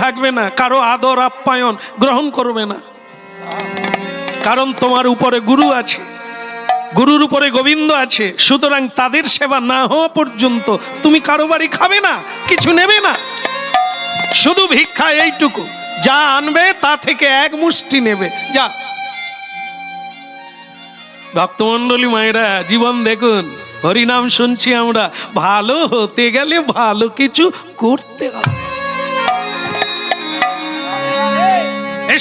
থাকবে না, কারও আদর আপ্যায়ন গ্রহণ করবে না। কারণ তোমার উপরে গুরু আছে, গুরুর উপরে গোবিন্দ আছে, সুতরাং তাদের সেবা না হওয়া পর্যন্ত তুমি কারও বাড়ি খাবে না, কিছু নেবে না। শুধু ভিক্ষা এইটুকু, যা আনবে তা থেকে এক মুষ্টি নেবে, যা। ভক্তমন্ডলী মায়েরা, জীবন দেখুন, হরিনাম শুনছি আমরা, ভালো হতে গেলে ভালো কিছু করতে হবে।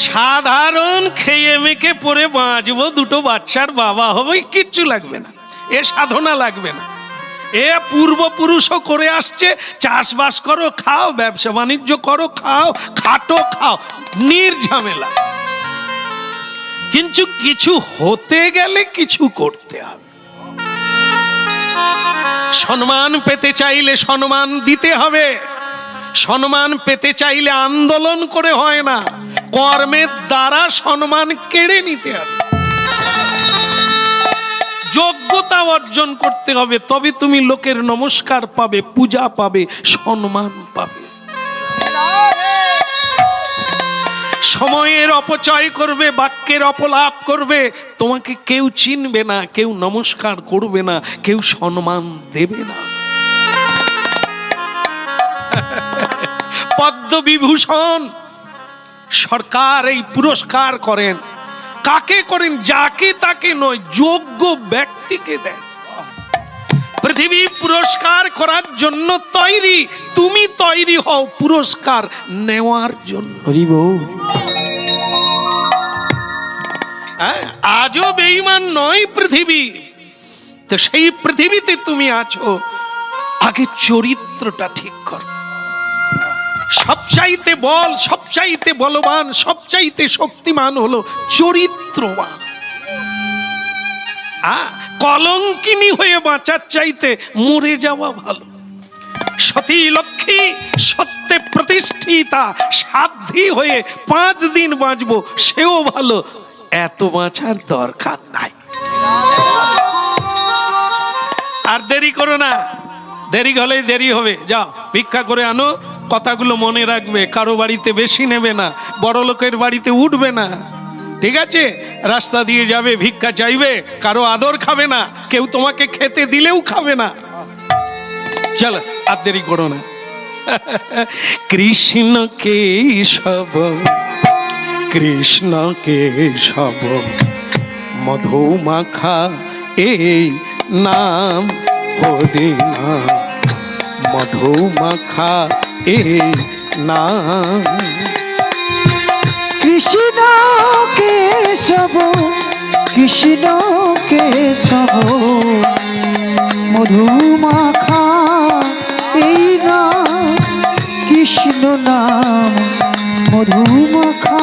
সাধারণ খেয়ে মেখে পরে বাঁচবো, দুটো বাচ্চার বাবা হবে কিচ্ছু লাগবে না, এ সাধনা লাগবে না। এ পূর্বপুরুষও করে আসছে, চাষবাস করো, খাও, ব্যবসা বাণিজ্য করো, খাও, খাটো, খাও নির্ঝামেলা কিন্তু কিছু হতে গেলে কিছু করতে হবে। সম্মান পেতে চাইলে সম্মান দিতে হবে, সম্মান পেতে চাইলে আন্দোলন করে হয় না। কর্মের দ্বারা সম্মান কেড়ে নিতে হবে। যোগ্যতা অর্জন করতে হবে, তবে তুমি লোকের নমস্কার পাবে, পূজা পাবে, সম্মান পাবে। সময়ের অপচয় করবে, বাক্যের অপলাপ করবে, তোমাকে কেউ চিনবে না, কেউ নমস্কার করবে না, কেউ সম্মান দেবে না। পদ্মবিভূষণ সরকার এই পুরস্কার করেন। কাকে করেন? যাকে তাকে নয় যোগ্য ব্যক্তিকে দেন। পৃথিবী পুরস্কার করার জন্য তৈরি তুমি তৈরি হও পুরস্কার নেওয়ার জন্য। হ্যাঁ, আজও বেইমান নয় পৃথিবী। তো সেই পৃথিবীতে তুমি আছো আগে চরিত্রটা ঠিক কর। সবচাইতে বল, সবচাইতে বলবান, সবচাইতে শক্তিমান হলো চরিত্রবান। কলঙ্কিনী হয়ে বাঁচার চাইতে মরে যাওয়া ভালো। সতী লক্ষ্মী সত্যে প্রতিষ্ঠিতা সাধ্যি হয়ে পাঁচ দিন বাঁচবো, সেও ভালো, এত বাঁচার দরকার নাই। আর দেরি করো না, দেরি হলেই দেরি হবে, যাও, ভিক্ষা করে আনো। কথাগুলো মনে রাখবে, কারও বাড়িতে বেশি নেবে না, বড় লোকের বাড়িতে উঠবে না। ঠিক আছে? রাস্তা দিয়ে যাবে, ভিক্ষা চাইবে, কারও আদর খাবে না, কেউ তোমাকে খেতে দিলেও খাবে না। চল, আর দেরি করো না। কৃষ্ণ কেশব কৃষ্ণ কেশব মধুমাখা এই নাম হরি নাম মধুমাখা এই নাম কৃষ্ণ কেশব কৃষ্ণ কেশব, মধুমাখা এই নাম কৃষ্ণ নাম মধুমাখা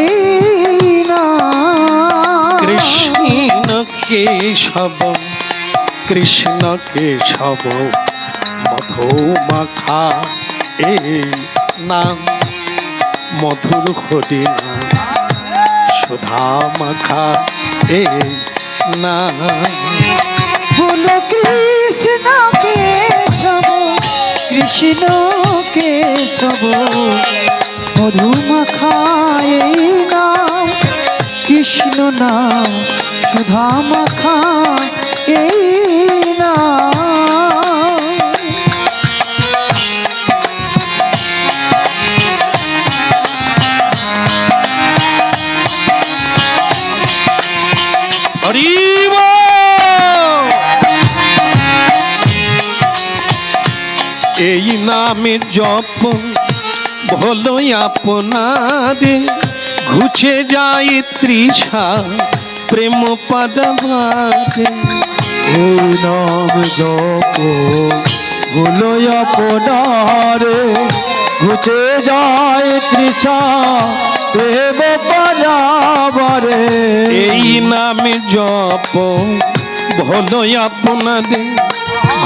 এই নাম কৃষ্ণ কেশব কৃষ্ণ কেশব। মধুমাখা এই নাম মধুর হরি নাম সুধা মাখা এই নাম। বলো কৃষ্ণ কেশব কৃষ্ণ কেশব মধুমাখায় নাম। কৃষ্ণ নাম, সুধা মাখা এই নাম। এই নামে জপ ভলো আপনারে ঘুচে যায় তৃষা প্রেম পাদবারে নাম জপ ভুলো আপনারে ঘুচে যায় তৃষা দেব পরাবরে এই নামে জপ ভলো আপনারে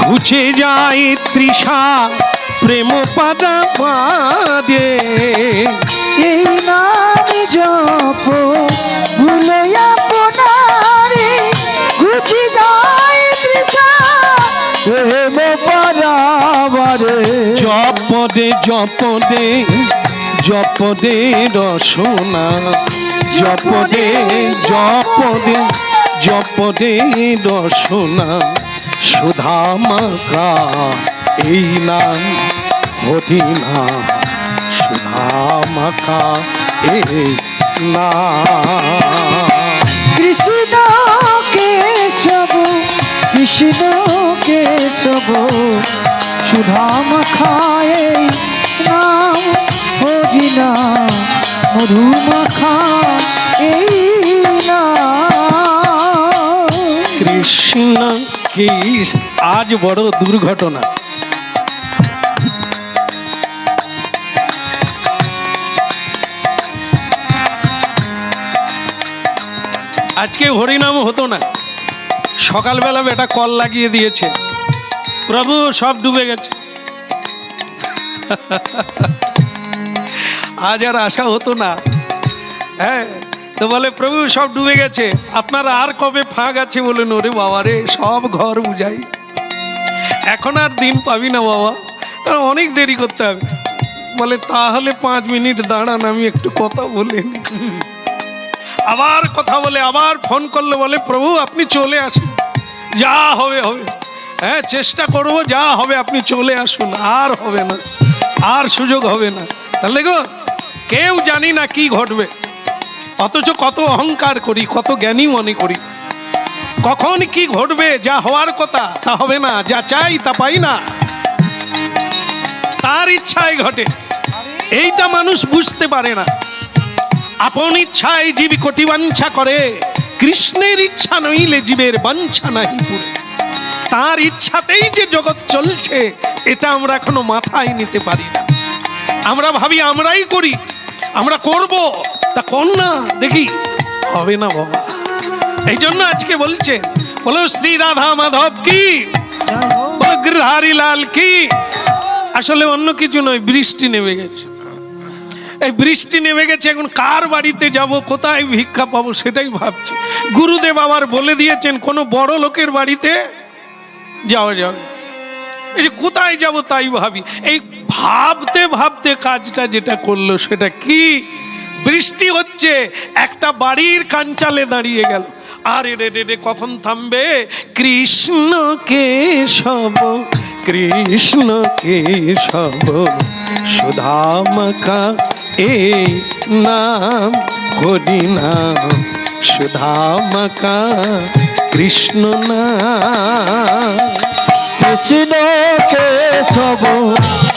ঘুচে যায় তৃষা প্রেম পাদবারে এই নাম জপ ভুলো আপনারে ঘুচে যায় তৃষা দেব পরাবরে জপদে জপদে জপদে রসনা, জপদে জপদে জপদে রসনা, সুধামাকা এই নাম হরিনা সুধামাকা এই নাম। কৃষ্ণ কেশব কৃষ্ণ কেশব সুধাম খায় নাম হরিনা মধুমাখা এই কৃষ্ণ কি আজ বড় দুর্ঘটনা। আজকে হরিনাম হতো না। সকালবেলা বেটা কল লাগিয়ে দিয়েছে। প্রভু, সব ডুবে গেছে। আজ আর আশা হতো না। হ্যাঁ তো বলে, প্রভু, সব ডুবে গেছে। আপনার আর কবে ফাঁক আছে বলেন? ওরে বাবা রে, সব ঘর বুঝাই। এখন আর দিন পাবি না বাবা। অনেক দেরি করতে হবে। বলে, তাহলে পাঁচ মিনিট দাঁড়ান, আমি একটু কথা বলে নিই। আবার কথা বলে, আবার ফোন করলে বলে, প্রভু, আপনি চলে আসুন। যা হবে হবে। হ্যাঁ চেষ্টা করব, যা হবে, আপনি চলে আসুন। আর হবে না। আর সুযোগ হবে না। তাহলে গো কেউ জানি না কি ঘটবে। অথচ কত অহংকার করি, কত জ্ঞানী মনে করি। কখন কি ঘটবে, যা হওয়ার কথা, তা হবে না। যা চাই, তা পাই না। তার ইচ্ছায় ঘটে। এইটা মানুষ বুঝতে পারে না। আপন ইচ্ছায় জীব কোটি বাঞ্ছা করে, কৃষ্ণের ইচ্ছা নইলে জীবের বাঞ্ছা নাহি পুরে। তার ইচ্ছাতেই যে জগৎ চলছে, এটা আমরা এখনও মাথায় নিতে পারি না। আমরা ভাবি আমরাই করি, আমরা করব, তা কর না, দেখি, হবে না বাবা। এই জন্য আজকে বলছে, বলো শ্রী রাধা মাধব কি? বলো গৃহারি লাল কি? আসলে অন্য কিছু নয়, বৃষ্টি নেমে গেছে। এই বৃষ্টি নেমে গেছে, এখন কার বাড়িতে যাব, কোথায় ভিক্ষা পাবো সেটাই ভাবছি। গুরুদেব আবার বলে দিয়েছেন, কোনো বড় লোকের বাড়িতে যাওয়া যাবে এই যে কোথায় যাব তাই ভাবি। এই ভাবতে ভাবতে কাজটা যেটা করল, সেটা কি? বৃষ্টি হচ্ছে, একটা বাড়ির কাঞ্চালে দাঁড়িয়ে গেল। আরে রে রে রে, কখন থামবে? কৃষ্ণ কেশব, কৃষ্ণ কে কেশব সুধামকা এই নাম, হরি নাম সুধামকা কৃষ্ণ নাম। কৃষ্ণ কেশব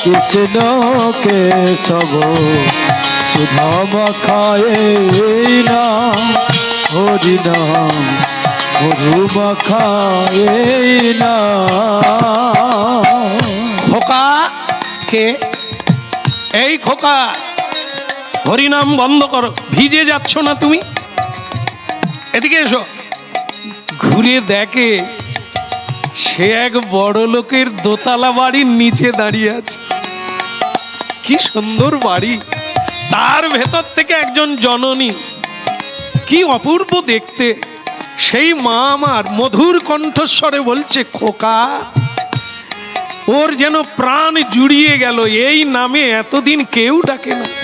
কৃষ্ণ কেশব সুধাম খায় নাম, হরি নাম। খোকা কে? এই খোকা। হরিনাম বন্ধ করো। ভিজে যাচ্ছ না তুমি? এদিকে এসো। ঘুরে দেখে সে এক বড় লোকের দোতলা বাড়ির নিচে দাঁড়িয়ে আছে। কি সুন্দর বাড়ি। তার ভেতর থেকে একজন জননী। কি অপূর্ব দেখতে। সেই মা আমার মধুর কণ্ঠস্বরে বলছে, খোকা, ওর যেন প্রাণ জুড়িয়ে গেল। এই নামে এতদিন কেউ ডাকে না।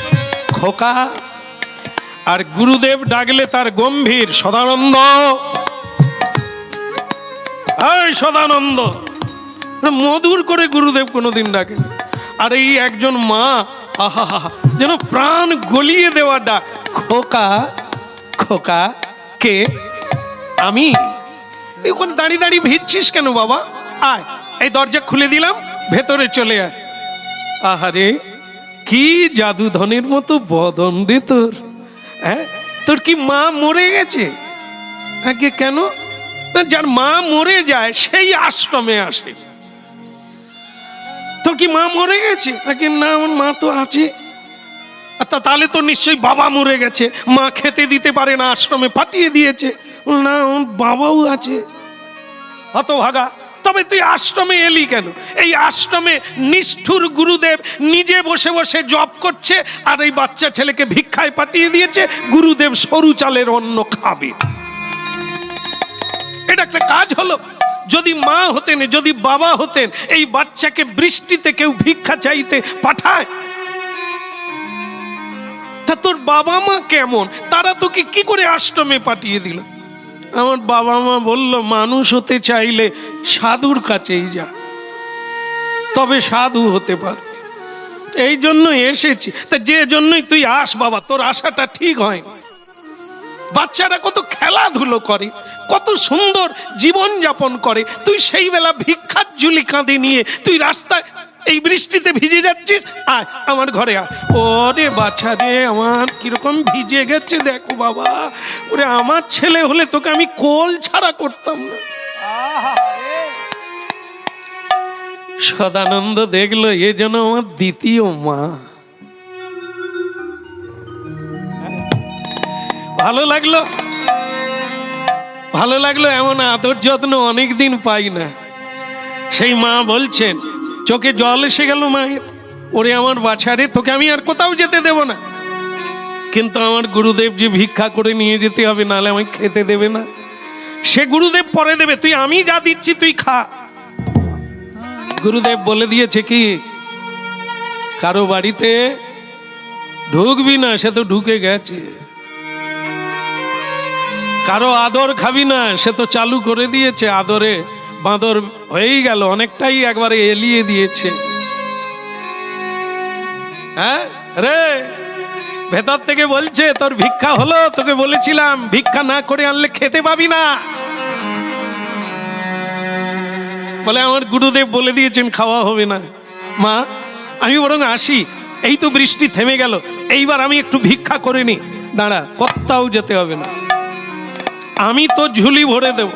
খোকা আর গুরুদেব ডাকলে তার গম্ভীর সদানন্দ। সদানন্দ, মধুর করে গুরুদেব কোনোদিন ডাকে আর এই একজন মা আহা যেন প্রাণ গলিয়ে দেওয়া ডাক। খোকা খোকা, কে? আমি? এই ওখানে দাঁড়িয়ে দাঁড়িয়ে ভিজছিস কেন বাবা? আয়, এই দরজা খুলে দিলাম, ভেতরে চলে আয়। আহারে কি জাদুধনের মতো বদন রে তোর? হ্যাঁ? তোর কি মা মরে গেছে? আগে কেন? না, যার মা মরে যায়, সেই আশ্রমে আসে। তোর কি মা মরে গেছে? আগে না, আমার মা তো আছে। তা, তাহলে তো নিশ্চয়ই বাবা মরে গেছে। মা খেতে দিতে পারে না, আশ্রমে পাঠিয়ে দিয়েছে। না বাবাও আছে। হতভাগা। তবে তুই আশ্রমে এলি কেন? এই আশ্রমে নিষ্ঠুর গুরুদেব নিজে বসে বসে জব করছে আর এই বাচ্চা ছেলেকে ভিক্ষায় পাঠিয়ে দিয়েছে, গুরুদেব সরু চালের অন্ন খাবে। এটা একটা কাজ হলো। যদি মা হতেন, যদি বাবা হতেন, এই বাচ্চাকে বৃষ্টিতে কেউ ভিক্ষা চাইতে পাঠায়, তা তোর বাবা মা কেমন? তারা তোকে কি করে আশ্রমে পাঠিয়ে দিল? আমার বাবা মা বলল, মানুষ হতে চাইলে সাধুর কাছেই যা। তবে সাধু হতে পারবে। এই জন্য এসেছি। তা যে জন্যই তুই আস বাবা, তোর আশাটা ঠিক হয় বাচ্চারা কত খেলাধুলো করে, কত সুন্দর জীবন যাপন করে। তুই সেই বেলা ভিক্ষার ঝুলি কাঁধে নিয়ে তুই রাস্তায় এই বৃষ্টিতে ভিজে যাচ্ছিস? আয়, আমার ঘরে আয়। ওরে বাচ্চা রে, আমার কীরকম ভিজে গেছে দেখো বাবা। ওরে, আমার ছেলে হলে তোকে আমি কোল ছাড়া করতাম না। সদানন্দ দেখল, এ যেন আমার দ্বিতীয় মা। ভালো লাগল? ভালো লাগল, এমন আদর যত্ন অনেকদিন পাই না। সেই মা বলছেন চোখে জল এসে গেল মায়ের। ওরে আমার বাছারে তোকে আমি আর কোথাও যেতে দেব না। কিন্তু আমার গুরুদেব যে ভিক্ষা করে নিয়ে যেতে হবে নাহলে আমাকে খেতে দেবে না। সে গুরুদেব পরে দেবে, তুই আমি যা দিচ্ছি তুই খা। গুরুদেব বলে দিয়েছে কি, কারও বাড়িতে ঢুকবি না, সে তো ঢুকে গেছে। কারও আদর খাবি না, সে তো চালু করে দিয়েছে আদরে। বাঁদর হয়েই গেল, অনেকটাই একবারে এলিয়ে দিয়েছে। হ্যাঁ? রে, ভেতর থেকে বলছে, তোর ভিক্ষা হলো, তোকে বলেছিলাম, ভিক্ষা না করে আনলে খেতে পাবি না। বলে, আমার গুরুদেব বলে দিয়েছেন, খাওয়া হবে না। মা, আমি বরং আসি। এই তো বৃষ্টি থেমে গেল। এইবার আমি একটু ভিক্ষা করে নি। দাঁড়া কোথাও যেতে হবে না। আমি তো ঝুলি ভরে দেব।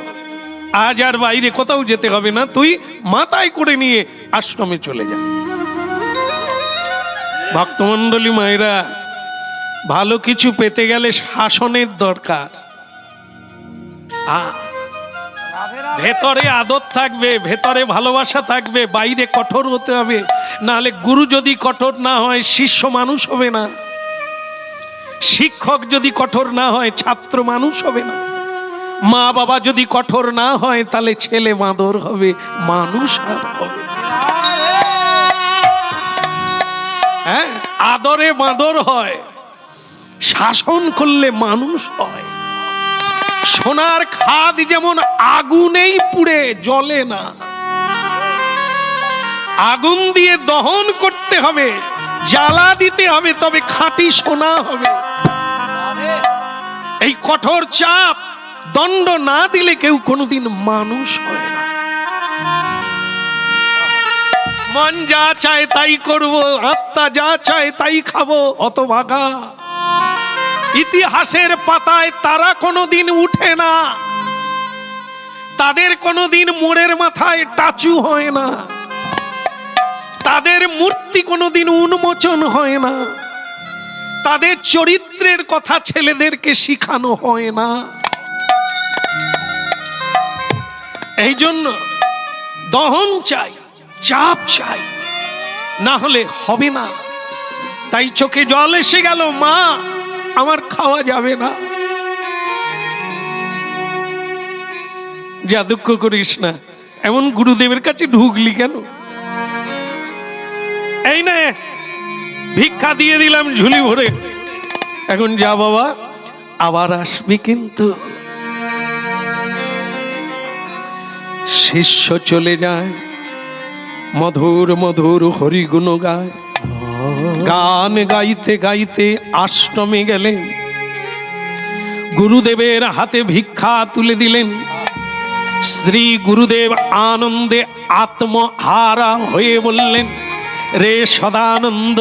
আজ আর বাইরে কোথাও যেতে হবে না। তুই মাথায় করে নিয়ে আশ্রমে চলে যা। ভক্তমণ্ডলী মায়েরা, ভালো কিছু পেতে গেলে শাসনের দরকার। ভেতরে আদর থাকবে, ভেতরে ভালোবাসা থাকবে, বাইরে কঠোর হতে হবে। নাহলে গুরু যদি কঠোর না হয়, শিষ্য মানুষ হবে না। শিক্ষক যদি কঠোর না হয়, ছাত্র মানুষ হবে না। মা বাবা যদি কঠোর না হয়, তাহলে ছেলে বাঁদর হবে, মানুষ আর হবে হ্যাঁ? আদরে বাঁদর হয়, শাসন করলে মানুষ হয়। সোনার খাদ যেমন আগুনেই পুড়ে, জ্বলে না। আগুন দিয়ে দহন করতে হবে, জ্বালা দিতে হবে, তবে খাঁটি সোনা হবে। এই কঠোর চাপ দণ্ড না দিলে কেউ কোনোদিন মানুষ হয় না। মন যা চায় তাই করব, আত্মা যা চায় তাই খাব অত ভাগা ইতিহাসের পাতায় তারা কোনোদিন উঠে না। তাদের কোনোদিন মোড়ের মাথায় টাচু হয় না। তাদের মূর্তি কোনোদিন উন্মোচন হয় না। তাদের চরিত্রের কথা ছেলেদেরকে শিখানো হয় না। এই জন্য দহন চাই, চাপ চাই, না হলে হবে না। তাই চোখে জল এসে গেল, মা, আমার খাওয়া যাবে না। যা দুঃখ করিস না, এমন গুরুদেবের কাছে ঢুকলি কেন? এই না, ভিক্ষা দিয়ে দিলাম ঝুলি ভরে। এখন যা বাবা, আবার আসবি কিন্তু। শিষ্য চলে যায়, মধুর মধুর হরিগুণ গায়। গান গাইতে গাইতে আশ্রমে গেলেন, গুরুদেবের হাতে ভিক্ষা তুলে দিলেন। শ্রী গুরুদেব আনন্দে আত্মহারা হয়ে বললেন, রে সদানন্দ,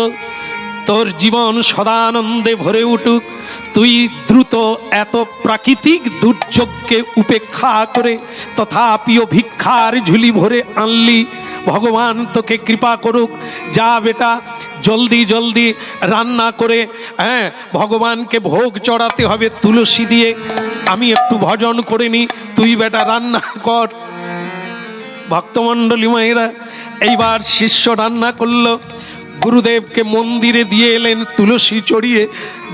তোর জীবন সদানন্দে ভরে উঠুক। তুই দ্রুত এত প্রাকৃতিক দুর্যোগকে উপেক্ষা করে তথাপিও ভিক্ষার ঝুলি ভরে আনলি। ভগবান, তোকে কৃপা করুক। যা বেটা, জলদি জলদি রান্না করে হ্যাঁ ভগবানকে ভোগ চড়াতে হবে তুলসী দিয়ে। আমি একটু ভজন করে নি। তুই বেটা, রান্না কর। ভক্তমণ্ডলী মায়েরা, এইবার শিষ্য রান্না করল। গুরুদেবকে মন্দিরে দিয়ে এলেন তুলসী চড়িয়ে।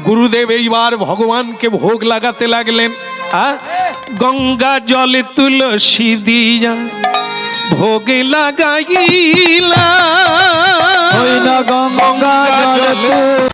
গুরুদেব এইবার ভগবানকে ভোগ লাগাতে লাগলেন। হ্যাঁ গঙ্গা জলে তুলসী দিয়া ভোগে লাগাইলা গঙ্গা জলে